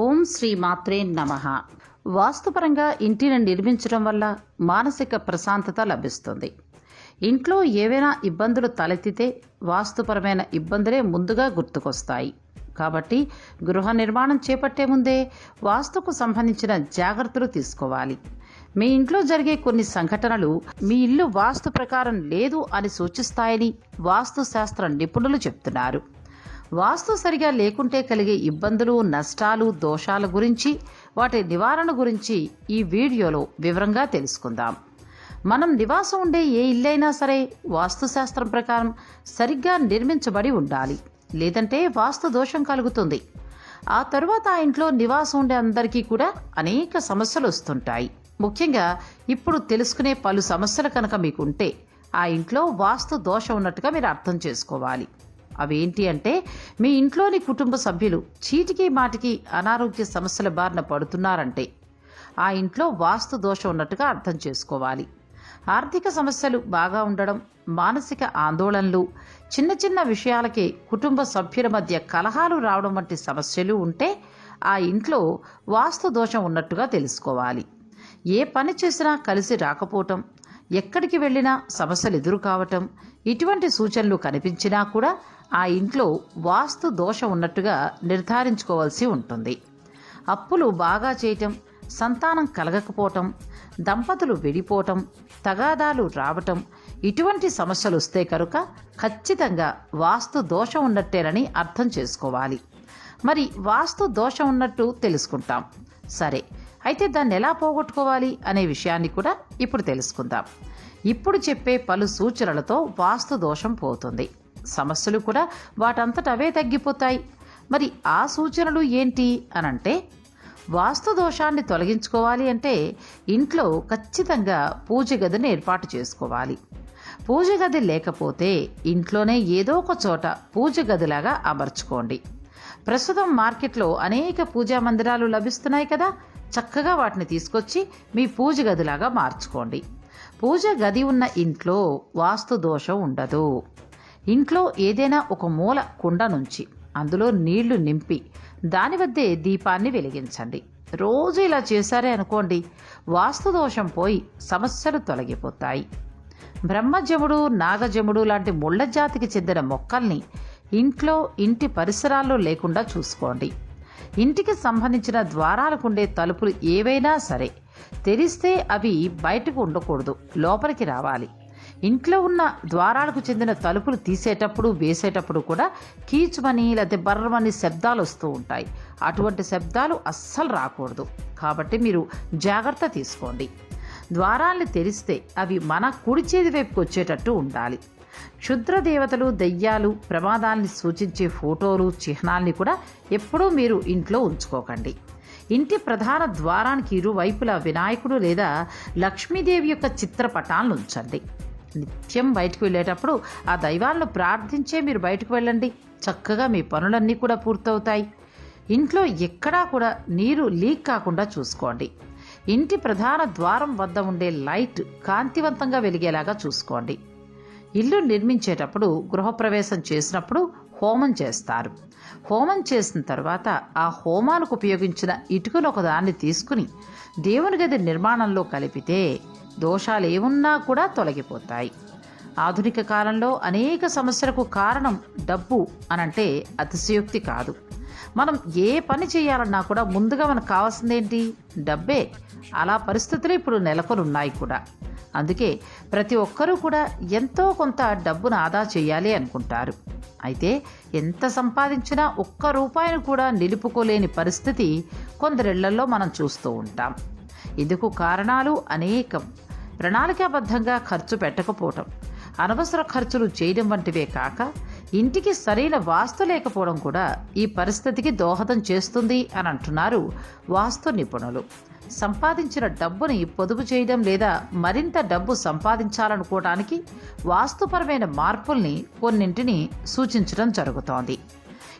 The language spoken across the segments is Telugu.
ఓం శ్రీ మాత్రే నమ. వాస్తుపరంగా ఇంటిని నిర్మించడం వల్ల మానసిక ప్రశాంతత లభిస్తుంది. ఇంట్లో ఏవైనా ఇబ్బందులు తలెత్తితే వాస్తుపరమైన ఇబ్బందులే ముందుగా గుర్తుకొస్తాయి. కాబట్టి గృహ నిర్మాణం చేపట్టే ముందే వాస్తుకు సంబంధించిన జాగ్రత్తలు తీసుకోవాలి. మీ ఇంట్లో జరిగే కొన్ని సంఘటనలు మీ ఇల్లు వాస్తు ప్రకారం లేదు అని సూచిస్తాయని వాస్తు శాస్త్ర నిపుణులు చెప్తున్నారు. వాస్తు సరిగా లేకుంటే కలిగే ఇబ్బందులు నష్టాలు దోషాల గురించి వాటి నివారణ గురించి ఈ వీడియోలో వివరంగా తెలుసుకుందాం. మనం నివాసం ఉండే ఏ ఇల్లైనా సరే వాస్తుశాస్త్రం ప్రకారం సరిగ్గా నిర్మించబడి ఉండాలి. లేదంటే వాస్తు దోషం కలుగుతుంది. ఆ తరువాత ఆ ఇంట్లో నివాసం ఉండే అందరికీ కూడా అనేక సమస్యలు వస్తుంటాయి. ముఖ్యంగా ఇప్పుడు తెలుసుకునే పలు సమస్యలు కనుక మీకుంటే ఆ ఇంట్లో వాస్తు దోషం ఉన్నట్టుగా మీరు అర్థం చేసుకోవాలి. అవేంటి అంటే మీ ఇంట్లోని కుటుంబ సభ్యులు చీటికి మాటికి అనారోగ్య సమస్యల బారిన పడుతున్నారంటే ఆ ఇంట్లో వాస్తు దోషం ఉన్నట్టుగా అర్థం చేసుకోవాలి. ఆర్థిక సమస్యలు బాగా ఉండడం మానసిక ఆందోళనలు చిన్న చిన్న విషయాలకే కుటుంబ సభ్యుల మధ్య కలహాలు రావడం వంటి సమస్యలు ఉంటే ఆ ఇంట్లో వాస్తు దోషం ఉన్నట్టుగా తెలుసుకోవాలి. ఏ పని చేసినా కలిసి రాకపోవటం ఎక్కడికి వెళ్ళినా సమస్యలు ఎదురు కావటం ఇటువంటి సూచనలు కనిపించినా కూడా ఆ ఇంట్లో వాస్తు దోషం ఉన్నట్టుగా నిర్ధారించుకోవాల్సి ఉంటుంది. అప్పులు బాగా చేయటం సంతానం కలగకపోవటం దంపతులు విడిపోవటం తగాదాలు రావటం ఇటువంటి సమస్యలు వస్తే కనుక ఖచ్చితంగా వాస్తు దోషం ఉన్నట్టేనని అర్థం చేసుకోవాలి. మరి వాస్తు దోషం ఉన్నట్టు తెలుసుకుంటాం. సరే అయితే దాన్ని ఎలా పోగొట్టుకోవాలి అనే విషయాన్ని కూడా ఇప్పుడు తెలుసుకుందాం. ఇప్పుడు చెప్పే పలు సూచనలతో వాస్తు దోషం పోతుంది. సమస్యలు కూడా వాటంతట అవే తగ్గిపోతాయి. మరి ఆ సూచనలు ఏంటి అనంటే వాస్తు దోషాన్ని తొలగించుకోవాలి అంటే ఇంట్లో ఖచ్చితంగా పూజ గదిని ఏర్పాటు చేసుకోవాలి. పూజ గది లేకపోతే ఇంట్లోనే ఏదో ఒక చోట పూజ గదిలాగా అమర్చుకోండి. ప్రస్తుతం మార్కెట్లో అనేక పూజా మందిరాలు లభిస్తున్నాయి కదా. చక్కగా వాటిని తీసుకొచ్చి మీ పూజ గదిలాగా మార్చుకోండి. పూజ గది ఉన్న ఇంట్లో వాస్తు దోషం ఉండదు. ఇంట్లో ఏదైనా ఒక మూల కుండ నుంచి అందులో నీళ్ళు నింపి దాని వద్దే దీపాన్ని వెలిగించండి. రోజు ఇలా చేశారే అనుకోండి వాస్తు దోషం పోయి సమస్యలు తొలగిపోతాయి. బ్రహ్మజముడు నాగజముడు లాంటి ముళ్ళ జాతికి చెందిన మొక్కల్ని ఇంట్లో ఇంటి పరిసరాల్లో లేకుండా చూసుకోండి. ఇంటికి సంబంధించిన ద్వారాలకుండే తలుపులు ఏవైనా సరే తెరిస్తే అవి బయటకు ఉండకూడదు లోపలికి రావాలి. ఇంట్లో ఉన్న ద్వారాలకు చెందిన తలుపులు తీసేటప్పుడు వేసేటప్పుడు కూడా కీచుమని లేకపోతే బర్రమని శబ్దాలు వస్తూ ఉంటాయి. అటువంటి శబ్దాలు అస్సలు రాకూడదు. కాబట్టి మీరు జాగ్రత్త తీసుకోండి. ద్వారాల్ని తెరిస్తే అవి మన కుడి చేతి వైపుకి వచ్చేటట్టు ఉండాలి. క్షుద్ర దేవతలు దెయ్యాలు ప్రమాదాల్ని సూచించే ఫోటోలు చిహ్నాల్ని కూడా ఎప్పుడూ మీరు ఇంట్లో ఉంచుకోకండి. ఇంటి ప్రధాన ద్వారానికి ఇరువైపులా వినాయకుడు లేదా లక్ష్మీదేవి యొక్క చిత్రపటాలను ఉంచండి. నిత్యం బయటకు వెళ్ళేటప్పుడు ఆ దైవాలను ప్రార్థించే మీరు బయటకు వెళ్ళండి. చక్కగా మీ పనులన్నీ కూడా పూర్తవుతాయి. ఇంట్లో ఎక్కడా కూడా నీరు లీక్ కాకుండా చూసుకోండి. ఇంటి ప్రధాన ద్వారం వద్ద ఉండే లైట్ కాంతివంతంగా వెలిగేలాగా చూసుకోండి. ఇల్లు నిర్మించేటప్పుడు గృహప్రవేశం చేసినప్పుడు హోమం చేస్తారు. హోమం చేసిన తర్వాత ఆ హోమానికి ఉపయోగించిన ఇటుకలు ఒకదాన్ని తీసుకుని దేవుని గది నిర్మాణంలో కలిపితే దోషాలు ఏమున్నా కూడా తొలగిపోతాయి. ఆధునిక కాలంలో అనేక సమస్యలకు కారణం డబ్బు అనంటే అతిశయోక్తి కాదు. మనం ఏ పని చేయాలన్నా కూడా ముందుగా మనకు కావాల్సిందేంటి? డబ్బే. అలా పరిస్థితులు ఇప్పుడు నెలకొని ఉన్నాయి కూడా. అందుకే ప్రతి ఒక్కరూ కూడా ఎంతో కొంత డబ్బును ఆదా చేయాలి అనుకుంటారు. అయితే ఎంత సంపాదించినా ఒక్క రూపాయిని కూడా నిలుపుకోలేని పరిస్థితి కొందరిళ్ళలో మనం చూస్తూ ఉంటాం. ఇందుకు కారణాలు అనేకం. ప్రణాళికాబద్ధంగా ఖర్చు పెట్టకపోవటం అనవసర ఖర్చులు చేయడం వంటివే కాక ఇంటికి సరైన వాస్తు లేకపోవడం కూడా ఈ పరిస్థితికి దోహదం చేస్తుంది అని అంటున్నారు వాస్తు నిపుణులు. సంపాదించిన డబ్బుని పొదుపు చేయడం లేదా మరింత డబ్బు సంపాదించాలనుకోవడానికి వాస్తుపరమైన మార్పుల్ని కొన్నింటిని సూచించడం జరుగుతోంది.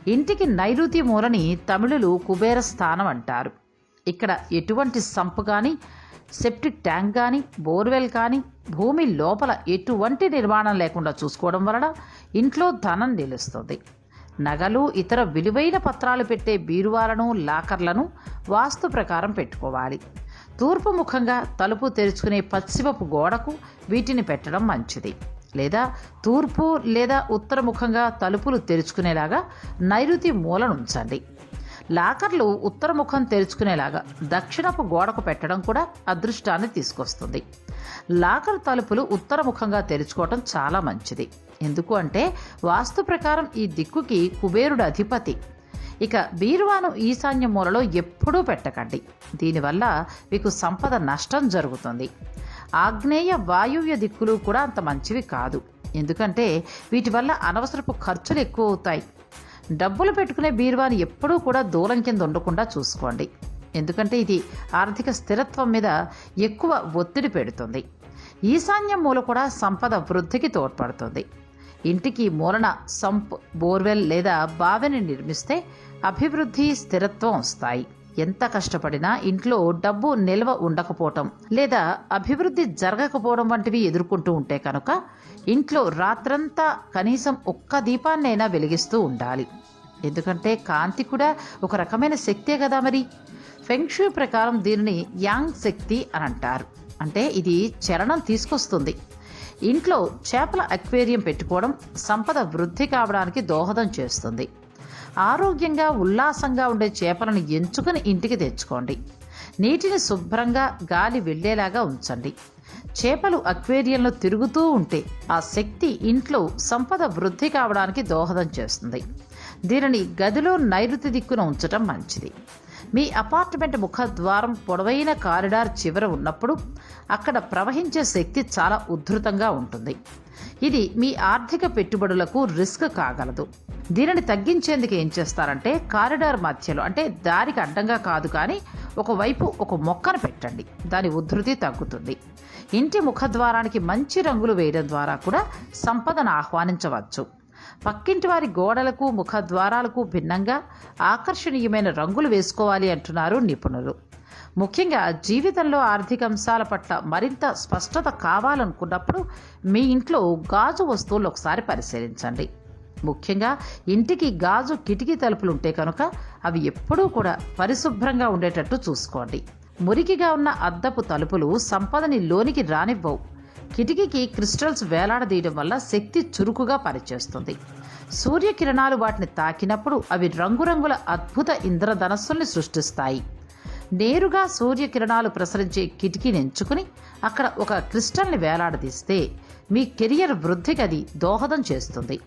ఇంటికి నైరుతి మూలని తమిళులు కుబేర స్థానం అంటారు. ఇక్కడ ఎటువంటి సంపు కానీ సెప్టిక్ ట్యాంక్ కానీ బోర్వెల్ కానీ భూమి లోపల ఎటువంటి నిర్మాణం లేకుండా చూసుకోవడం వలన ఇంట్లో ధనం నిలుస్తుంది. నగలు ఇతర విలువైన పత్రాలు పెట్టే బీరువాలను లాకర్లను వాస్తు ప్రకారం పెట్టుకోవాలి. తూర్పు ముఖంగా తలుపు తెరుచుకునే పశ్చిమపు గోడకు వీటిని పెట్టడం మంచిది. లేదా తూర్పు లేదా ఉత్తర ముఖంగా తలుపులు తెరుచుకునేలాగా నైరుతి మూలను ఉంచండి. లాకర్లు ఉత్తర ముఖం తెరుచుకునేలాగా దక్షిణపు గోడకు పెట్టడం కూడా అదృష్టాన్ని తీసుకొస్తుంది. లాకర్ తలుపులు ఉత్తరముఖంగా తెరుచుకోవటం చాలా మంచిది. ఎందుకు అంటే వాస్తు ప్రకారం ఈ దిక్కుకి కుబేరుడు అధిపతి. ఇక బీరువాను ఈశాన్య మూలలో ఎప్పుడూ పెట్టకండి. దీనివల్ల మీకు సంపద నష్టం జరుగుతుంది. ఆగ్నేయ వాయువ్య దిక్కులు కూడా అంత మంచివి కాదు. ఎందుకంటే వీటి వల్ల అనవసరపు ఖర్చులు ఎక్కువ అవుతాయి. డబ్బులు పెట్టుకునే బీరువాని ఎప్పుడూ కూడా దూరం కింద ఉండకుండా చూసుకోండి. ఎందుకంటే ఇది ఆర్థిక స్థిరత్వం మీద ఎక్కువ ఒత్తిడి పెడుతుంది. ఈశాన్య మూల కూడా సంపద వృద్ధికి తోడ్పడుతుంది. ఇంటికి మూలన సంప్ బోర్వెల్ లేదా బావిని నిర్మిస్తే అభివృద్ధి స్థిరత్వం వస్తాయి. ఎంత కష్టపడినా ఇంట్లో డబ్బు నిల్వ ఉండకపోవటం లేదా అభివృద్ధి జరగకపోవడం వంటివి ఎదుర్కొంటూ ఉంటే కనుక ఇంట్లో రాత్రంతా కనీసం ఒక్క దీపాన్నైనా వెలిగిస్తూ ఉండాలి. ఎందుకంటే కాంతి కూడా ఒక రకమైన శక్తే కదా మరి. ఫెంక్షూ ప్రకారం దీనిని యాంగ్ శక్తి అని అంటారు. అంటే ఇది చలనం తీసుకొస్తుంది. ఇంట్లో చేపల అక్వేరియం పెట్టుకోవడం సంపద వృద్ధి కావడానికి దోహదం చేస్తుంది. ఆరోగ్యంగా ఉల్లాసంగా ఉండే చేపలను ఎంచుకుని ఇంటికి తెచ్చుకోండి. నీటిని శుభ్రంగా గాలి వెళ్ళేలాగా ఉంచండి. చేపలు అక్వేరియంలో తిరుగుతూ ఉంటే ఆ శక్తి ఇంట్లో సంపద వృద్ధి కావడానికి దోహదం చేస్తుంది. దీనిని గదిలో నైరుతి దిక్కున ఉంచటం మంచిది. మీ అపార్ట్మెంట్ ముఖద్వారం పొడవైన కారిడార్ చివర ఉన్నప్పుడు అక్కడ ప్రవహించే శక్తి చాలా ఉద్ధృతంగా ఉంటుంది. ఇది మీ ఆర్థిక పెట్టుబడులకు రిస్క్ కాగలదు. దీనిని తగ్గించేందుకు ఏం చేస్తారంటే కారిడార్ మధ్యలో అంటే దారికి అడ్డంగా కాదు కానీ ఒకవైపు ఒక మొక్కను పెట్టండి. దాని ఉద్ధృతి తగ్గుతుంది. ఇంటి ముఖద్వారానికి మంచి రంగులు వేయడం ద్వారా కూడా సంపదను ఆహ్వానించవచ్చు. పక్కింటి వారి గోడలకు ముఖద్వారాలకు భిన్నంగా ఆకర్షణీయమైన రంగులు వేసుకోవాలి అంటున్నారు నిపుణులు. ముఖ్యంగా జీవితంలో ఆర్థిక అంశాల పట్ల మరింత స్పష్టత కావాలనుకున్నప్పుడు మీ ఇంట్లో గాజు వస్తువులు ఒకసారి పరిశీలించండి. ముఖ్యంగా ఇంటికి గాజు కిటికీ తలుపులు ఉంటే కనుక అవి ఎప్పుడూ కూడా పరిశుభ్రంగా ఉండేటట్టు చూసుకోండి. మురికిగా ఉన్న అద్దపు తలుపులు సంపదని లోనికి రానివ్వవు. కిటికీకి క్రిస్టల్స్ వేలాడదీయడం వల్ల శక్తి చురుకుగా పనిచేస్తుంది. సూర్యకిరణాలు వాటిని తాకినప్పుడు అవి రంగురంగుల అద్భుత ఇంద్రధనస్సుల్ని సృష్టిస్తాయి. నేరుగా సూర్యకిరణాలు ప్రసరించే కిటికీని ఎంచుకుని అక్కడ ఒక క్రిస్టల్ని వేలాడదీస్తే మీ కెరియర్ వృద్ధికి అది దోహదం చేస్తుంది.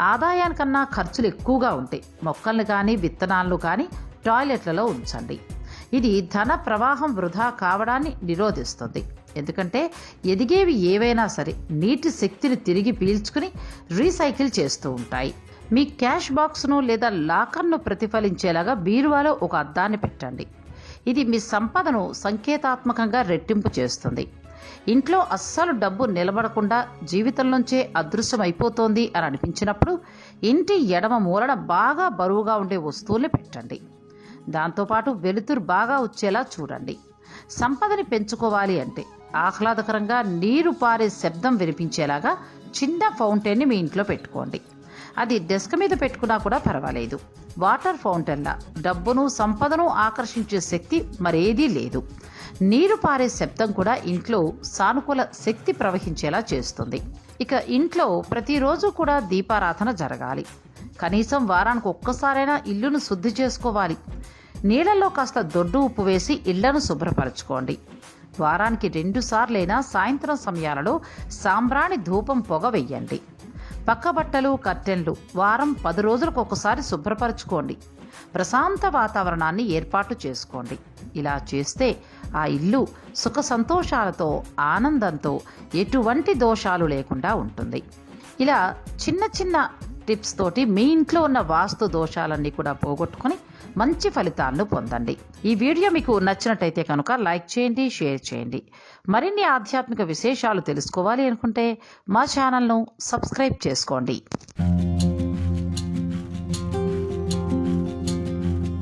ఆదాయానికన్నా ఖర్చులు ఎక్కువగా ఉంటాయి మొక్కల్ని కానీ విత్తనాలను కానీ టాయిలెట్లలో ఉంచండి. ఇది ధన ప్రవాహం వృధా కావడాన్ని నిరోధిస్తుంది. ఎందుకంటే ఎదిగేవి ఏవైనా సరే నీటి శక్తిని తిరిగి పీల్చుకుని రీసైకిల్ చేస్తూ ఉంటాయి. మీ క్యాష్ బాక్స్ను లేదా లాకర్ను ప్రతిఫలించేలాగా బీరువాలో ఒక అద్దాన్ని పెట్టండి. ఇది మీ సంపదను సంకేతాత్మకంగా రెట్టింపు చేస్తుంది. ఇంట్లో అస్సలు డబ్బు నిలబడకుండా జీవితంలోంచే అదృశ్యమైపోతోంది అయిపోతోంది అని అనిపించినప్పుడు ఇంటి ఎడమ మూలన బాగా బరువుగా ఉండే వస్తువుల్ని పెట్టండి. దాంతోపాటు వెలుతురు బాగా వచ్చేలా చూడండి. సంపదని పెంచుకోవాలి అంటే ఆహ్లాదకరంగా నీరు పారే శబ్దం వినిపించేలాగా చిన్న ఫౌంటైన్ని మీ ఇంట్లో పెట్టుకోండి. అది డెస్క్ మీద పెట్టుకున్నా కూడా పర్వాలేదు. వాటర్ ఫౌంటైన్ల. డబ్బును సంపదను ఆకర్షించే శక్తి మరేదీ లేదు. నీరు పారే శబ్దం కూడా ఇంట్లో సానుకూల శక్తి ప్రవహించేలా చేస్తుంది. ఇక ఇంట్లో ప్రతిరోజు కూడా దీపారాధన జరగాలి. కనీసం వారానికి ఒక్కసారైనా ఇల్లును శుద్ధి చేసుకోవాలి. నీళ్ళల్లో కాస్త దొడ్డు ఉప్పు వేసి ఇళ్ళను శుభ్రపరచుకోండి. వారానికి రెండు సార్లైనా సాయంత్రం సమయాలలో సాంబ్రాణి ధూపం పొగ వెయ్యండి. పక్క బట్టలు కర్టెన్లు వారం పది రోజులకు ఒకసారి శుభ్రపరచుకోండి. ప్రశాంత వాతావరణాన్ని ఏర్పాటు చేసుకోండి. ఇలా చేస్తే ఆ ఇల్లు సుఖ సంతోషాలతో ఆనందంతో ఎటువంటి దోషాలు లేకుండా ఉంటుంది. ఇలా చిన్న చిన్న టిప్స్ తోటి మీ ఇంట్లో ఉన్న వాస్తు దోషాలన్నీ కూడా పోగొట్టుకొని మంచి ఫలితాలను పొందండి. ఈ వీడియో మీకు నచ్చినట్టయితే కనుక లైక్ చేయండి షేర్ చేయండి. మరిన్ని ఆధ్యాత్మిక విశేషాలు తెలుసుకోవాలి అనుకుంటే మా ఛానల్ను సబ్స్క్రైబ్ చేసుకోండి.